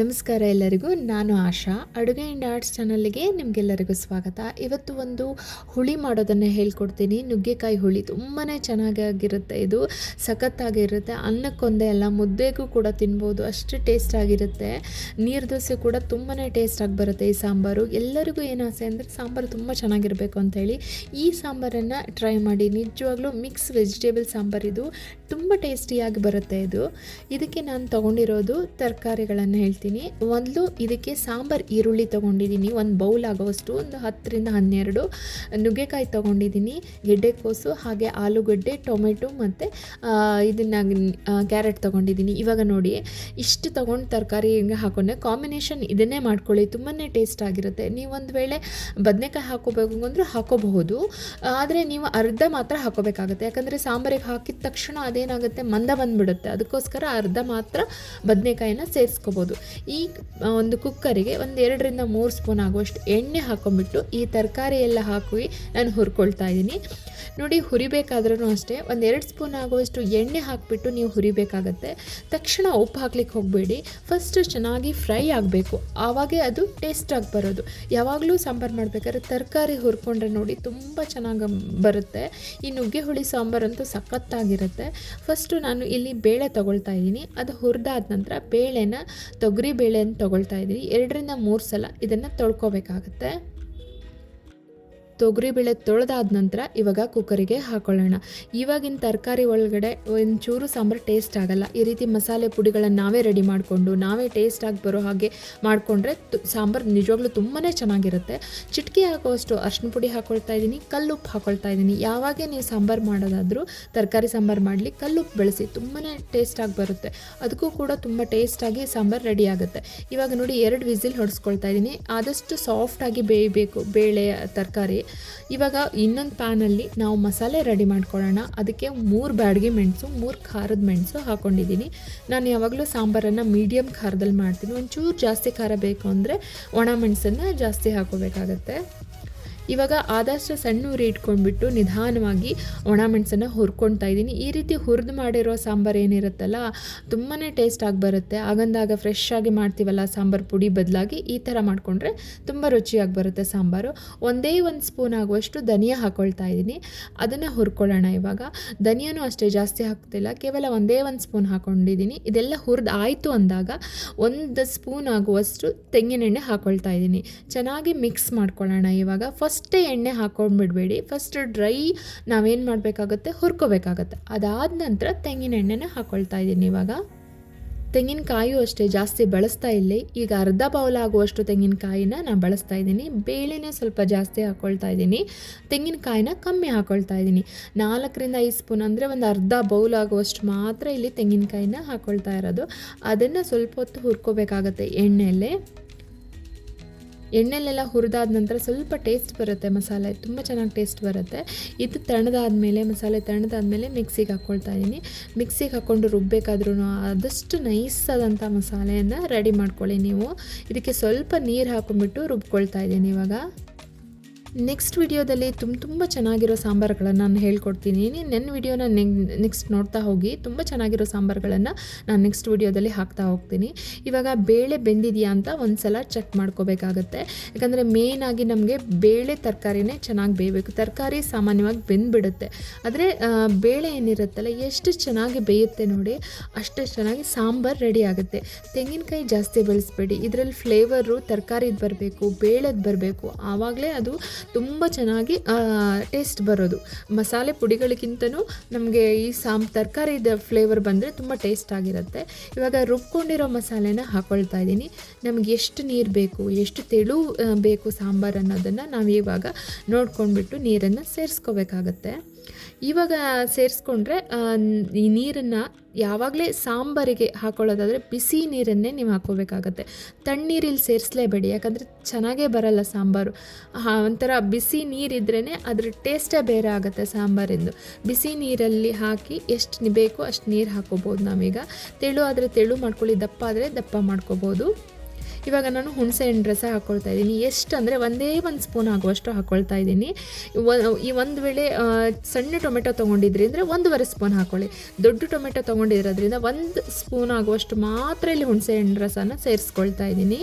ನಮಸ್ಕಾರ ಎಲ್ಲರಿಗೂ, ನಾನು ಆಶಾ. ಅಡುಗೆ ಆ್ಯಂಡ್ ಆರ್ಟ್ಸ್ ಚಾನಲ್ಗೆ ನಿಮಗೆಲ್ಲರಿಗೂ ಸ್ವಾಗತ. ಇವತ್ತು ಒಂದು ಹುಳಿ ಮಾಡೋದನ್ನು ಹೇಳ್ಕೊಡ್ತೀನಿ. ನುಗ್ಗೆಕಾಯಿ ಹುಳಿ ತುಂಬಾ ಚೆನ್ನಾಗಿರುತ್ತೆ ಇದು. ಸಖತ್ತಾಗಿರುತ್ತೆ. ಅನ್ನಕ್ಕೊಂದೇ ಅಲ್ಲ, ಮುದ್ದೆಗೂ ಕೂಡ ತಿನ್ಬೋದು. ಅಷ್ಟು ಟೇಸ್ಟ್ ಆಗಿರುತ್ತೆ ನೀರು ದೋಸೆ ಕೂಡ ತುಂಬಾ ಟೇಸ್ಟಾಗಿ ಬರುತ್ತೆ ಈ ಸಾಂಬಾರು. ಎಲ್ಲರಿಗೂ ಏನು ಆಸೆ ಅಂದರೆ, ಸಾಂಬಾರು ತುಂಬ ಚೆನ್ನಾಗಿರಬೇಕು ಅಂತೇಳಿ ಈ ಸಾಂಬಾರನ್ನು ಟ್ರೈ ಮಾಡಿ. ನಿಜವಾಗ್ಲೂ ಮಿಕ್ಸ್ ವೆಜಿಟೇಬಲ್ ಸಾಂಬಾರು ಇದು. ತುಂಬ ಟೇಸ್ಟಿಯಾಗಿ ಬರುತ್ತೆ ಇದು. ಇದಕ್ಕೆ ನಾನು ತೊಗೊಂಡಿರೋದು ತರಕಾರಿಗಳನ್ನು ಹೇಳ್ತೀನಿ. ಮೊದಲು ಇದಕ್ಕೆ ಸಾಂಬಾರು ಈರುಳ್ಳಿ ತೊಗೊಂಡಿದ್ದೀನಿ. ಒಂದು ಬೌಲ್ ಆಗೋವಷ್ಟು, ಒಂದು ಹತ್ತರಿಂದ ಹನ್ನೆರಡು ನುಗ್ಗೆಕಾಯಿ ತೊಗೊಂಡಿದ್ದೀನಿ. ಗೆಡ್ಡೆಕೋಸು ಹಾಗೆ ಆಲೂಗಡ್ಡೆ, ಟೊಮೆಟೊ ಮತ್ತು ಇದನ್ನು ಕ್ಯಾರೆಟ್ ತೊಗೊಂಡಿದ್ದೀನಿ. ಇವಾಗ ನೋಡಿ, ಇಷ್ಟು ತೊಗೊಂಡು ತರಕಾರಿ ಹಿಂಗೆ ಹಾಕೊಂಡೆ. ಕಾಂಬಿನೇಷನ್ ಇದನ್ನೇ ಮಾಡ್ಕೊಳ್ಳಿ. ತುಂಬಾ ಟೇಸ್ಟ್ ಆಗಿರುತ್ತೆ. ನೀವು ಒಂದು ವೇಳೆ ಬದನೆಕಾಯಿ ಹಾಕೋಬೇಕು ಅಂದರೂ ಹಾಕೋಬಹುದು. ಆದರೆ ನೀವು ಅರ್ಧ ಮಾತ್ರ ಹಾಕೋಬೇಕಾಗುತ್ತೆ. ಯಾಕಂದರೆ ಸಾಂಬಾರಿಗೆ ಹಾಕಿದ ತಕ್ಷಣ ಅದೇನಾಗುತ್ತೆ? ಮಂದ ಬಂದುಬಿಡುತ್ತೆ. ಅದಕ್ಕೋಸ್ಕರ ಅರ್ಧ ಮಾತ್ರ ಬದನೆಕಾಯಿನ ಸೇರಿಸ್ಕೋಬೋದು. ಈ ಒಂದು ಕುಕ್ಕರಿಗೆ ಒಂದು ಎರಡರಿಂದ ಮೂರು ಸ್ಪೂನ್ ಆಗುವಷ್ಟು ಎಣ್ಣೆ ಹಾಕೊಂಡ್ಬಿಟ್ಟು ಈ ತರಕಾರಿ ಎಲ್ಲ ಹಾಕಿ ನಾನು ಹುರ್ಕೊಳ್ತಾ ಇದ್ದೀನಿ ನೋಡಿ ಹುರಿಬೇಕಾದ್ರೂ ಅಷ್ಟೇ ಒಂದು ಎರಡು ಸ್ಪೂನ್ ಆಗುವಷ್ಟು ಎಣ್ಣೆ ಹಾಕಿಬಿಟ್ಟು ನೀವು ಹುರಿಬೇಕಾಗತ್ತೆ. ತಕ್ಷಣ ಉಪ್ಪು ಹಾಕ್ಲಿಕ್ಕೆ ಹೋಗಬೇಡಿ. ಫಸ್ಟ್ ಚೆನ್ನಾಗಿ ಫ್ರೈ ಆಗಬೇಕು. ಆವಾಗೇ ಅದು ಟೇಸ್ಟಾಗಿ ಬರೋದು. ಯಾವಾಗಲೂ ಸಾಂಬಾರು ಮಾಡಬೇಕಾದ್ರೆ ತರಕಾರಿ ಹುರ್ಕೊಂಡ್ರೆ ನೋಡಿ ತುಂಬ ಚೆನ್ನಾಗಿ ಬರುತ್ತೆ. ಈ ನುಗ್ಗೆ ಹುಳಿ ಸಾಂಬಾರಂತೂ ಸಖತ್ತಾಗಿರುತ್ತೆ. ಫಸ್ಟು ನಾನು ಇಲ್ಲಿ ಬೇಳೆ ತಗೊಳ್ತಾ ಇದ್ದೀನಿ ಅದು ಹುರಿದಾದ ನಂತರ ಬೇಳೆನ ತೊಗರಿ ಬೇಳೆನ ತೊಗೊಳ್ತಾ ಇದ್ದೀವಿ ಎರಡರಿಂದ ಮೂರು ಸಲ ಇದನ್ನು ತೊಳ್ಕೊಬೇಕಾಗತ್ತೆ. ತೊಗರಿಬೇಳೆ ತೊಳೆದಾದ ನಂತರ ಇವಾಗ ಕುಕ್ಕರಿಗೆ ಹಾಕೊಳ್ಳೋಣ. ಇವಾಗಿನ ತರಕಾರಿ ಒಳಗಡೆ ಒಂಚೂರು ಸಾಂಬಾರು ಟೇಸ್ಟ್ ಆಗಲ್ಲ. ಈ ರೀತಿ ಮಸಾಲೆ ಪುಡಿಗಳನ್ನು ನಾವೇ ರೆಡಿ ಮಾಡಿಕೊಂಡು, ನಾವೇ ಟೇಸ್ಟ್ ಆಗಿ ಬರೋ ಹಾಗೆ ಮಾಡಿಕೊಂಡ್ರೆ ಸಾಂಬಾರು ನಿಜವಾಗ್ಲೂ ತುಂಬಾ ಚೆನ್ನಾಗಿರುತ್ತೆ. ಚಿಟಕಿ ಹಾಕೋಷ್ಟು ಅರ್ಶಿನ ಪುಡಿ ಹಾಕೊಳ್ತಾ ಇದ್ದೀನಿ ಕಲ್ಲುಪ್ಪು ಹಾಕೊಳ್ತಾ ಇದ್ದೀನಿ. ಯಾವಾಗೇ ನೀವು ಸಾಂಬಾರು ಮಾಡೋದಾದರೂ ತರಕಾರಿ ಸಾಂಬಾರು ಮಾಡಲಿ ಕಲ್ಲುಪ್ಪು ಬೆಳೆಸಿ ತುಂಬಾ ಟೇಸ್ಟಾಗಿ ಬರುತ್ತೆ. ಅದಕ್ಕೂ ಕೂಡ ತುಂಬ ಟೇಸ್ಟಾಗಿ ಸಾಂಬಾರು ರೆಡಿ ಆಗುತ್ತೆ. ಇವಾಗ ನೋಡಿ ಎರಡು ವಿಸಿಲ್ ಹೊಡೆಸ್ಕೊಳ್ತಾ ಇದ್ದೀನಿ. ಆದಷ್ಟು ಸಾಫ್ಟಾಗಿ ಬೇಯಬೇಕು, ಬೇಳೆ, ತರಕಾರಿ. ಇವಾಗ ಇನ್ನೊಂದು ಪ್ಯಾನಲ್ಲಿ ನಾವು ಮಸಾಲೆ ರೆಡಿ ಮಾಡ್ಕೊಳ್ಳೋಣ. ಅದಕ್ಕೆ ಮೂರು ಬ್ಯಾಡಿಗೆ ಮೆಣಸು, ಮೂರು ಖಾರದ ಮೆಣಸು ಹಾಕ್ಕೊಂಡಿದ್ದೀನಿ ನಾನು ಯಾವಾಗಲೂ ಸಾಂಬಾರನ್ನು ಮೀಡಿಯಮ್ ಖಾರದಲ್ಲಿ ಮಾಡ್ತೀನಿ. ಒಂಚೂರು ಜಾಸ್ತಿ ಖಾರ ಬೇಕು ಅಂದರೆ ಒಣ ಮೆಣಸನ್ನು ಜಾಸ್ತಿ ಹಾಕೋಬೇಕಾಗತ್ತೆ ಇವಾಗ ಆದಷ್ಟು ಸಣ್ಣ ಉರಿ ಇಟ್ಕೊಂಡ್ಬಿಟ್ಟು ನಿಧಾನವಾಗಿ ಒಣ ಮೆಣಸನ್ನು ಹುರ್ಕೊಳ್ತಾ ಇದ್ದೀನಿ. ಈ ರೀತಿ ಹುರಿದು ಮಾಡಿರೋ ಸಾಂಬಾರು ಏನಿರುತ್ತಲ್ಲ ತುಂಬಾ ಟೇಸ್ಟ್ ಆಗಿ ಬರುತ್ತೆ. ಆಗಂದಾಗ ಫ್ರೆಶ್ ಆಗಿ ಮಾಡ್ತೀವಲ್ಲ ಸಾಂಬಾರು ಪುಡಿ ಬದಲಾಗಿ, ಈ ಥರ ಮಾಡಿಕೊಂಡ್ರೆ ತುಂಬ ರುಚಿಯಾಗಿ ಬರುತ್ತೆ ಸಾಂಬಾರು. ಒಂದೇ ಒಂದು ಸ್ಪೂನ್ ಆಗುವಷ್ಟು ಧನಿಯಾ ಹಾಕ್ಕೊಳ್ತಾ ಇದ್ದೀನಿ. ಅದನ್ನು ಹುರ್ಕೊಳ್ಳೋಣ ಇವಾಗ. ಧನಿಯಾನೂ ಅಷ್ಟೇ ಜಾಸ್ತಿ ಹಾಕ್ತಿಲ್ಲ, ಕೇವಲ ಒಂದೇ ಒಂದು ಸ್ಪೂನ್ ಹಾಕ್ಕೊಂಡಿದ್ದೀನಿ ಇದೆಲ್ಲ ಹುರಿದು ಆಯಿತು ಅಂದಾಗ ಒಂದು ಸ್ಪೂನ್ ಆಗುವಷ್ಟು ತೆಂಗಿನೆಣ್ಣೆ ಹಾಕ್ಕೊಳ್ತಾ ಇದ್ದೀನಿ. ಚೆನ್ನಾಗಿ ಮಿಕ್ಸ್ ಮಾಡ್ಕೊಳ್ಳೋಣ ಇವಾಗ. ಫಸ್ಟೇ ಎಣ್ಣೆ ಹಾಕೊಂಡ್ಬಿಡ್ಬೇಡಿ. ಫಸ್ಟ್ ಡ್ರೈ ನಾವೇನು ಮಾಡಬೇಕಾಗುತ್ತೆ? ಹುರ್ಕೋಬೇಕಾಗತ್ತೆ. ಅದಾದ ನಂತರ ತೆಂಗಿನ ಎಣ್ಣೆನ ಹಾಕ್ಕೊಳ್ತಾ ಇದ್ದೀನಿ ಇವಾಗ. ತೆಂಗಿನಕಾಯಿಯೂ ಅಷ್ಟೇ ಜಾಸ್ತಿ ಬಳಸ್ತಾ ಇಲ್ಲಿ ಈಗ ಅರ್ಧ ಬೌಲ್ ಆಗುವಷ್ಟು ತೆಂಗಿನಕಾಯಿನ ನಾನು ಬಳಸ್ತಾ ಇದ್ದೀನಿ. ಬೇಳೆನೇ ಸ್ವಲ್ಪ ಜಾಸ್ತಿ ಹಾಕ್ಕೊಳ್ತಾ ಇದ್ದೀನಿ. ತೆಂಗಿನಕಾಯಿನ ಕಮ್ಮಿ ಹಾಕ್ಕೊಳ್ತಾ ಇದ್ದೀನಿ. ನಾಲ್ಕರಿಂದ ಐದು ಸ್ಪೂನ್ ಅಂದರೆ ಒಂದು ಅರ್ಧ ಬೌಲ್ ಆಗುವಷ್ಟು ಮಾತ್ರ ಇಲ್ಲಿ ತೆಂಗಿನಕಾಯಿನ ಹಾಕ್ಕೊಳ್ತಾ ಇರೋದು. ಅದನ್ನು ಸ್ವಲ್ಪ ಹೊತ್ತು ಹುರ್ಕೋಬೇಕಾಗತ್ತೆ ಎಣ್ಣೆಯಲ್ಲೇ ಎಣ್ಣೆಲೆಲ್ಲ ಹುರಿದಾದ ನಂತರ ಸ್ವಲ್ಪ ಟೇಸ್ಟ್ ಬರುತ್ತೆ ಮಸಾಲೆ. ತುಂಬ ಚೆನ್ನಾಗಿ ಟೇಸ್ಟ್ ಬರುತ್ತೆ. ಇದು ತಣ್ಣದಾದ್ಮೇಲೆ, ಮಸಾಲೆ ತಣ್ಣದಾದ್ಮೇಲೆ ಮಿಕ್ಸಿಗೆ ಹಾಕ್ಕೊಳ್ತಾ ಇದ್ದೀನಿ ಮಿಕ್ಸಿಗೆ ಹಾಕ್ಕೊಂಡು ರುಬ್ಬೇಕಾದ್ರೂ ಆದಷ್ಟು ನೈಸ್ ಆದಂಥ ಮಸಾಲೆಯನ್ನು ರೆಡಿ ಮಾಡ್ಕೊಳ್ಳಿ ನೀವು. ಇದಕ್ಕೆ ಸ್ವಲ್ಪ ನೀರು ಹಾಕೊಂಡ್ಬಿಟ್ಟು ರುಬ್ಕೊಳ್ತಾ ಇದ್ದೀನಿ ಇವಾಗ. ನೆಕ್ಸ್ಟ್ ವಿಡಿಯೋದಲ್ಲಿ ತುಂಬ ತುಂಬ ಚೆನ್ನಾಗಿರೋ ಸಾಂಬಾರುಗಳನ್ನು ನಾನು ಹೇಳ್ಕೊಡ್ತೀನಿ. ನನ್ನ ವಿಡಿಯೋನ ನೆಕ್ಸ್ಟ್ ನೋಡ್ತಾ ಹೋಗಿ ತುಂಬ ಚೆನ್ನಾಗಿರೋ ಸಾಂಬಾರುಗಳನ್ನು ನಾನು ನೆಕ್ಸ್ಟ್ ವಿಡಿಯೋದಲ್ಲಿ ಹಾಕ್ತಾ ಹೋಗ್ತೀನಿ. ಇವಾಗ ಬೇಳೆ ಬೆಂದಿದೆಯಾ ಅಂತ ಒಂದು ಸಲ ಚೆಕ್ ಮಾಡ್ಕೋಬೇಕಾಗತ್ತೆ. ಯಾಕಂದರೆ ಮೇಯ್ನಾಗಿ ನಮಗೆ ಬೇಳೆ ತರಕಾರಿನೇ ಚೆನ್ನಾಗಿ ಬೇಯಬೇಕು. ತರಕಾರಿ ಸಾಮಾನ್ಯವಾಗಿ ಬೆಂದ್ಬಿಡುತ್ತೆ. ಆದರೆ ಬೇಳೆ ಏನಿರುತ್ತಲ್ಲ, ಎಷ್ಟು ಚೆನ್ನಾಗಿ ಬೇಯುತ್ತೆ ನೋಡಿ, ಅಷ್ಟು ಚೆನ್ನಾಗಿ ಸಾಂಬಾರು ರೆಡಿ ಆಗುತ್ತೆ. ತೆಂಗಿನಕಾಯಿ ಜಾಸ್ತಿ ಬೆಳೆಸ್ಬೇಡಿ. ಇದರಲ್ಲಿ ಫ್ಲೇವರು ತರಕಾರಿದು ಬರಬೇಕು, ಬೇಳೆದು ಬರಬೇಕು. ಆವಾಗಲೇ ಅದು ತುಂಬ ಚೆನ್ನಾಗಿ ಟೇಸ್ಟ್ ಬರೋದು. ಮಸಾಲೆ ಪುಡಿಗಳಿಗಿಂತನೂ ನಮಗೆ ಈ ಸಾಂಬ್ ತರಕಾರಿದ ಫ್ಲೇವರ್ ಬಂದರೆ ತುಂಬ ಟೇಸ್ಟ್ ಆಗಿರುತ್ತೆ. ಇವಾಗ ರುಬ್ಕೊಂಡಿರೋ ಮಸಾಲೆನ ಹಾಕ್ಕೊಳ್ತಾ ಇದ್ದೀನಿ. ನಮಗೆ ಎಷ್ಟು ನೀರು ಬೇಕು, ಎಷ್ಟು ತೆಳು ಬೇಕು ಸಾಂಬಾರು ಅನ್ನೋದನ್ನು ನಾವು ಇವಾಗ ನೋಡ್ಕೊಂಡ್ಬಿಟ್ಟು ನೀರನ್ನು ಸೇರಿಸ್ಕೋಬೇಕಾಗತ್ತೆ. ಇವಾಗ ಸೇರಿಸ್ಕೊಂಡ್ರೆ ಈ ನೀರನ್ನು ಯಾವಾಗಲೇ ಸಾಂಬಾರಿಗೆ ಹಾಕೊಳ್ಳೋದಾದರೆ ಬಿಸಿ ನೀರನ್ನೇ ನೀವು ಹಾಕೋಬೇಕಾಗತ್ತೆ ತಣ್ಣೀರಲ್ಲಿ ಸೇರಿಸಲೇಬೇಡಿ, ಯಾಕಂದರೆ ಚೆನ್ನಾಗೇ ಬರಲ್ಲ ಸಾಂಬಾರು. ಒಂಥರ ಬಿಸಿ ನೀರಿದ್ರೇ ಅದ್ರ ಟೇಸ್ಟೇ ಬೇರೆ ಆಗುತ್ತೆ ಸಾಂಬಾರಿಂದು. ಬಿಸಿ ನೀರಲ್ಲಿ ಹಾಕಿ ಎಷ್ಟು ಬೇಕು ಅಷ್ಟು ನೀರು ಹಾಕೋಬೋದು ನಾವೀಗ. ತೆಳು ಆದರೆ ತೆಳು ಮಾಡ್ಕೊಳ್ಳಿ, ದಪ್ಪ ಆದರೆ ದಪ್ಪ ಮಾಡ್ಕೋಬೋದು. ಇವಾಗ ನಾನು ಹುಣಸೆ ಹಣ್ಣು ರಸ ಹಾಕ್ಕೊಳ್ತಾ ಇದ್ದೀನಿ. ಎಷ್ಟು ಅಂದರೆ ಒಂದೇ ಒಂದು ಸ್ಪೂನ್ ಆಗುವಷ್ಟು ಹಾಕ್ಕೊಳ್ತಾ ಇದ್ದೀನಿ. ಈ ಒಂದು ವೇಳೆ ಸಣ್ಣ ಟೊಮೆಟೊ ತೊಗೊಂಡಿದ್ರಿ ಅಂದರೆ ಒಂದೂವರೆ ಸ್ಪೂನ್ ಹಾಕ್ಕೊಳ್ಳಿ ದೊಡ್ಡ ಟೊಮೆಟೊ ತೊಗೊಂಡಿರೋದ್ರಿಂದ ಒಂದು ಸ್ಪೂನ್ ಆಗುವಷ್ಟು ಮಾತ್ರ ಇಲ್ಲಿ ಹುಣಸೆ ಹಣ್ಣು ರಸನ ಸೇರಿಸ್ಕೊಳ್ತಾ ಇದ್ದೀನಿ.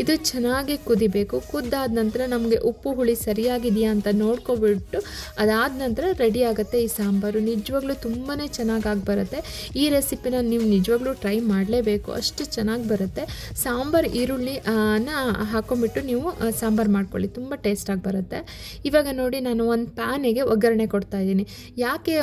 ಇದು ಚೆನ್ನಾಗಿ ಕುದಿಬೇಕು. ಕುದ್ದಾದ ನಂತರ ನಮಗೆ ಉಪ್ಪು, ಹುಳಿ ಸರಿಯಾಗಿದೆಯಾ ಅಂತ ನೋಡ್ಕೊಬಿಟ್ಟು ಅದಾದ ನಂತರ ರೆಡಿ ಆಗುತ್ತೆ ಈ ಸಾಂಬಾರು. ನಿಜವಾಗ್ಲೂ ತುಂಬಾ ಚೆನ್ನಾಗಿ ಬರುತ್ತೆ. ಈ ರೆಸಿಪಿನ ನೀವು ನಿಜವಾಗ್ಲೂ ಟ್ರೈ ಮಾಡಲೇಬೇಕು. ಅಷ್ಟು ಚೆನ್ನಾಗಿ ಬರುತ್ತೆ. ಸಾಂಬಾರು ಈರುಳ್ಳಿ ನ ಹಾಕೊಂಡ್ಬಿಟ್ಟು ನೀವು ಸಾಂಬಾರು ಮಾಡ್ಕೊಳ್ಳಿ. ತುಂಬ ಟೇಸ್ಟಾಗಿ ಬರುತ್ತೆ. ಇವಾಗ ನೋಡಿ ನಾನು ಒಂದು ಪ್ಯಾನಿಗೆ ಒಗ್ಗರಣೆ ಕೊಡ್ತಾ ಇದ್ದೀನಿ. ಯಾಕೆ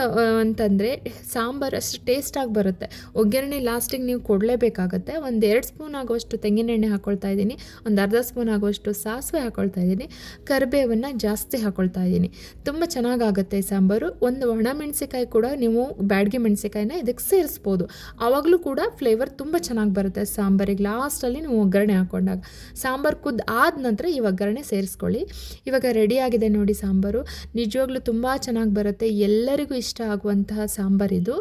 ಅಂತಂದರೆ ಸಾಂಬಾರು ಅಷ್ಟು ಟೇಸ್ಟಾಗಿ ಬರುತ್ತೆ. ಒಗ್ಗರಣೆ ಲಾಸ್ಟಿಗೆ ನೀವು ಕೊಡಲೇಬೇಕಾಗತ್ತೆ. ಒಂದು ಎರಡು ಸ್ಪೂನ್ ಆಗುವಷ್ಟು ತೆಂಗಿನೆಣ್ಣೆ ಹಾಕ್ಕೊಳ್ತಾ ಇದ್ದೀನಿ. ಒಂದು ಅರ್ಧ ಸ್ಪೂನ್ ಆಗುವಷ್ಟು ಸಾಸಿವೆ ಹಾಕ್ಕೊಳ್ತಾ ಇದ್ದೀನಿ. ಕರಿಬೇವನ್ನು ಜಾಸ್ತಿ ಹಾಕೊಳ್ತಾ ಇದ್ದೀನಿ. ತುಂಬ ಚೆನ್ನಾಗಾಗುತ್ತೆ ಸಾಂಬಾರು. ಒಂದು ಒಣ ಮೆಣಸಿಕಾಯಿ ಕೂಡ ನೀವು ಬ್ಯಾಡ್ಗೆ ಮೆಣಸಿಕಾಯಿನ ಇದಕ್ಕೆ ಸೇರಿಸ್ಬೋದು. ಆವಾಗಲೂ ಕೂಡ ಫ್ಲೇವರ್ ತುಂಬ ಚೆನ್ನಾಗಿ ಬರುತ್ತೆ ಸಾಂಬಾರಿಗೆ. ಲಾಸ್ಟಲ್ಲಿ ನೀವು ಒಗ್ಗರಣೆ ಹಾಕೊಂಡಾಗ. ಸಾಂಬಾರು ಕುದ್ದು ಆದ ನಂತರ ಈ ಒಗ್ಗರಣೆ ಸೇರಿಸ್ಕೊಳ್ಳಿ. ಇವಾಗ ರೆಡಿಯಾಗಿದೆ ನೋಡಿ ಸಾಂಬಾರು. ನಿಜವಾಗ್ಲೂ ತುಂಬ ಚೆನ್ನಾಗಿ ಬರುತ್ತೆ. ಎಲ್ಲರಿಗೂ ಇಷ್ಟ ಆಗುವಂತಹ ಸಾಂಬಾರಿದು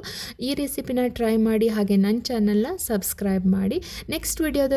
ಈ ರೆಸಿಪಿನ ಟ್ರೈ ಮಾಡಿ, ಹಾಗೆ ನನ್ನ ಚಾನಲ್ನ ಸಬ್ಸ್ಕ್ರೈಬ್ ಮಾಡಿ. ನೆಕ್ಸ್ಟ್ ವಿಡಿಯೋದಲ್ಲಿ